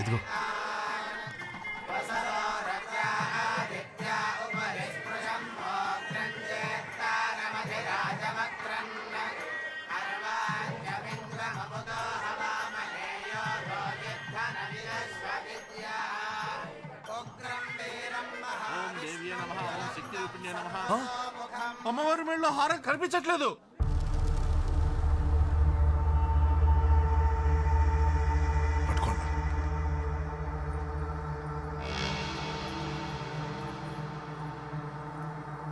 ఇదిగో. అమ్మవారి మెళ్ళలో హారం కనిపించట్లేదు.